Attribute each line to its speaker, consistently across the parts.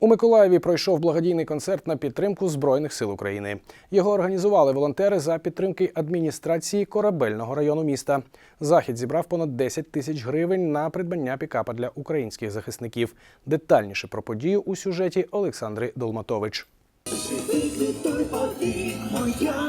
Speaker 1: У Миколаєві пройшов благодійний концерт на підтримку Збройних сил України. Його організували волонтери за підтримки адміністрації корабельного району міста. Захід зібрав понад 10 тисяч гривень на придбання пікапа для українських захисників. Детальніше про подію у сюжеті Олександри Долматович.
Speaker 2: Моя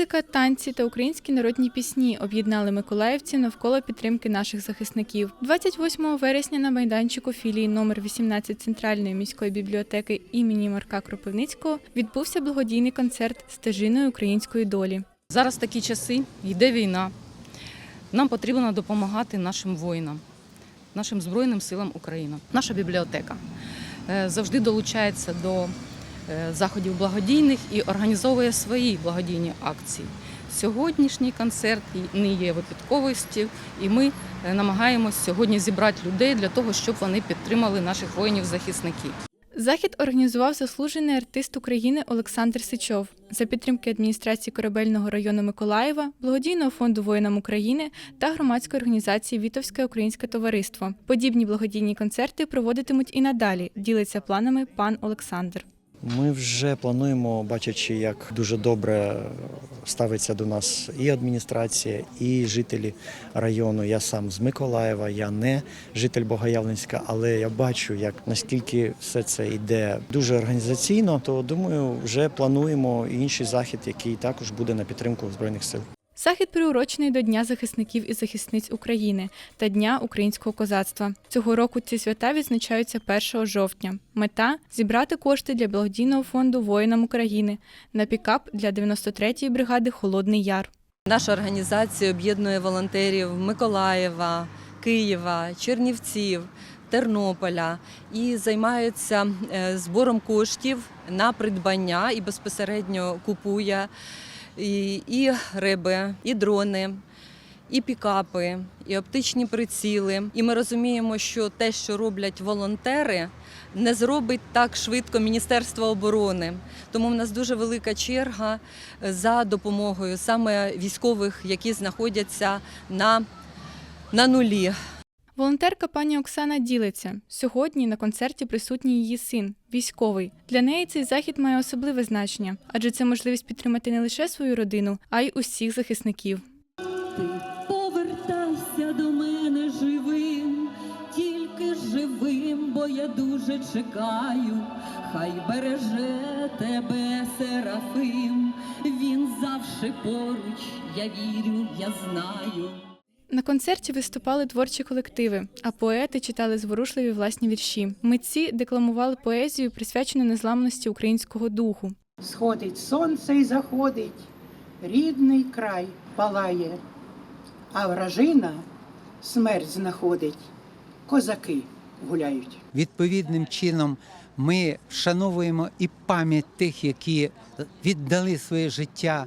Speaker 3: Музика, танці та українські народні пісні об'єднали миколаївців навколо підтримки наших захисників. 28 вересня на майданчику філії номер 18 Центральної міської бібліотеки імені Марка Кропивницького відбувся благодійний концерт стежиною української долі.
Speaker 4: Зараз такі часи, йде війна. Нам потрібно допомагати нашим воїнам, нашим Збройним силам України. Наша бібліотека е, завжди долучається до заходів благодійних і організовує свої благодійні акції. Сьогоднішній концерт не є випадковістю, і ми е, намагаємось сьогодні зібрати людей для того, щоб вони підтримали наших воїнів-захисників.
Speaker 3: Захід організував заслужений артист України Олександр Сичов за підтримки адміністрації корабельного району Миколаєва, благодійного фонду воїнам України та громадської організації Вітовське українське товариство. Подібні благодійні концерти проводитимуть і надалі. Ділиться планами пан Олександр.
Speaker 5: Ми вже плануємо, бачачи, як дуже добре ставиться до нас і адміністрація, і жителі району. Я сам з Миколаєва, я не житель Богоявленська, але я бачу, як наскільки все це йде дуже організаційно, то думаю, вже плануємо інший захід, який також буде на підтримку збройних сил.
Speaker 3: Захід приурочений до Дня захисників і захисниць України та Дня українського козацтва. Цього року ці свята відзначаються 1 жовтня. Мета зібрати кошти для благодійного фонду воїнам України на пікап для 93-ї бригади Холодний Яр.
Speaker 6: Наша організація об'єднує волонтерів Миколаєва, Києва, Чернівців, Тернополя і займаються е, збором коштів на придбання і безпосередньо купує і, і риби, і дрони. І пікапи, і оптичні приціли. І ми розуміємо, що те, що роблять волонтери, не зробить так швидко Міністерство оборони. Тому в нас дуже велика черга за допомогою саме військових, які знаходяться на, на нулі.
Speaker 3: Волонтерка пані Оксана ділиться. Сьогодні на концерті присутній її син, військовий. Для неї цей захід має особливе значення, адже це можливість підтримати не лише свою родину, а й усіх захисників.
Speaker 2: Ти повертайся до мене живим, тільки живим, бо я дуже чекаю. Хай береже тебе Серафим, він завжди поруч, я вірю, я знаю.
Speaker 3: На концерті виступали творчі колективи, а поети читали зворушливі власні вірші. Митці декламували поезію, присвячену незламності українського духу.
Speaker 7: Сходить сонце і заходить, рідний край палає, а вражина смерть знаходить, козаки гуляють.
Speaker 8: Відповідним чином ми вшановуємо і пам'ять тих, які віддали своє життя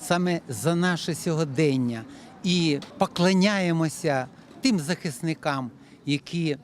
Speaker 8: саме за наше сьогодення, і поклоняємося тим захисникам, які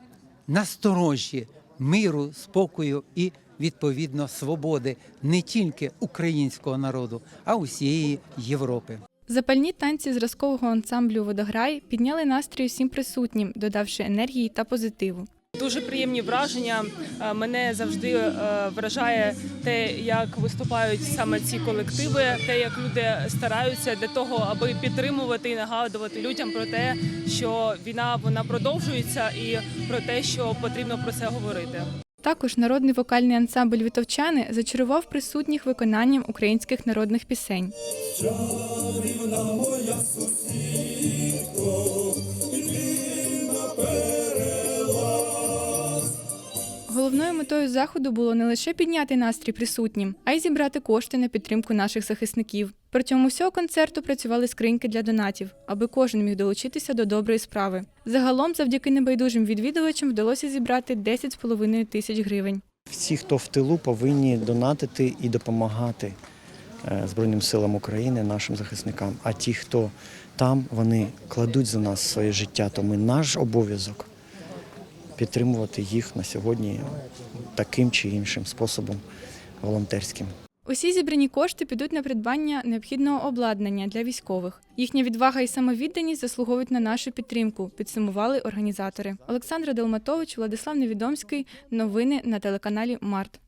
Speaker 8: насторожі миру, спокою і відповідно свободи не тільки українського народу, а усієї Європи.
Speaker 3: Запальні танці зразкового ансамблю Водограй підняли настрій усім присутнім, додавши енергії та позитиву.
Speaker 9: Дуже приємні враження. Е, Мене завжди е, вражає те, як виступають саме ці колективи, те, як люди стараються для того, аби підтримувати і нагадувати людям про те, що війна вона продовжується, і про те, що потрібно про це говорити.
Speaker 3: Також народний вокальний ансамбль Вітовчани зачарував присутніх виконанням українських народних пісень. Головною метою заходу було не лише підняти настрій присутнім, а й зібрати кошти на підтримку наших захисників. Протягом усього концерту працювали скриньки для донатів, аби кожен міг долучитися до доброї справи. Загалом, завдяки небайдужим відвідувачам, вдалося зібрати 10,5 тисяч гривень.
Speaker 5: Всі, хто в тилу, повинні донатити і допомагати е, Збройним силам України, нашим захисникам. А ті, хто там, вони кладуть за нас своє життя, то ми наш обов'язок підтримувати їх на сьогодні таким чи іншим способом волонтерським.
Speaker 3: Усі зібрані кошти підуть на придбання необхідного обладнання для військових. Їхня відвага і самовідданість заслуговують на нашу підтримку, підсумували організатори. Олександра Долматович, Владислав Невідомський. Новини на телеканалі Март.